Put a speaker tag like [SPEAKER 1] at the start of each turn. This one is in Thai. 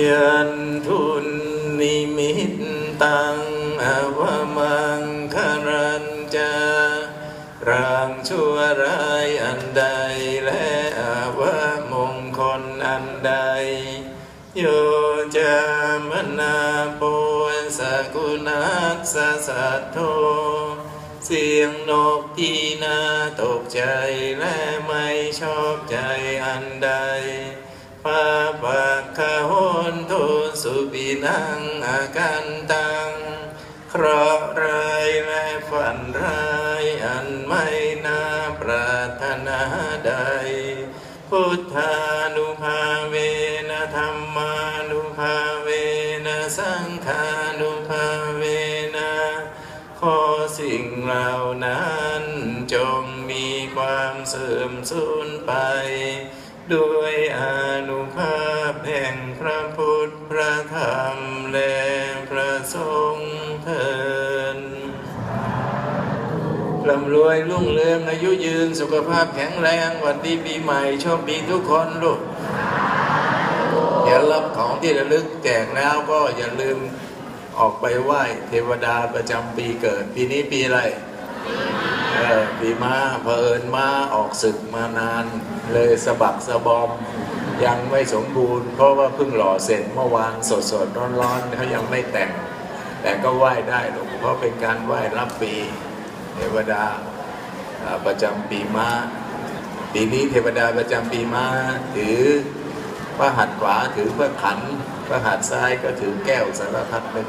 [SPEAKER 1] ยันทุนนิมิตตังอวมังคารันจารางชั่วร้ายอันใดและอาวมงคลอันใด โยจามนาปุสกุณัสสะสัทโทเสียงนกที่น่าตกใจและไม่ชอบใจอันใด ปาปะคาโหนทุสุปินังอาการตังเคราะห์ร้ายและฝันร้ายอันไม่น่าปรารถนาใด พุทธานุภาเวนะธรรมานุภาเวนะสังฆานุภาเวนะขอสิ่งเหล่านั้นจงมีความเสื่อมสูญไป ด้วยอนุภาพแห่งพระพุทธพระธรรมและพระสงฆ์เถิดร่ำรวยรุ่งเรืองอายุยืนสุขภาพแข็งแรงวันดีปีใหม่โชคดีทุกคนลูกอย่ารับของที่ระลึกแจกแล้วก็อย่าลืมออกไปไหว้เทวดาประจำปีเกิด ปีนี้ปีอะไร ปีมาเผอิญมาออกศึกมานาน เลยสะบักสะบอม ยังไม่สมบูรณ์ เพราะว่าเพิ่งหล่อเสร็จเมื่อวานสดสดร้อนร้อนๆเขายังไม่แต่ง แต่ก็ไหว้ได้หรอกเพราะเป็นการไหว้รับปีเทวดาประจำปีมาปีนี้เทวดาประจำปีมาถือพระหัตถ์ขวาถือพระขันพระหัตถ์ซ้ายก็ถือแก้วสารพัดนึก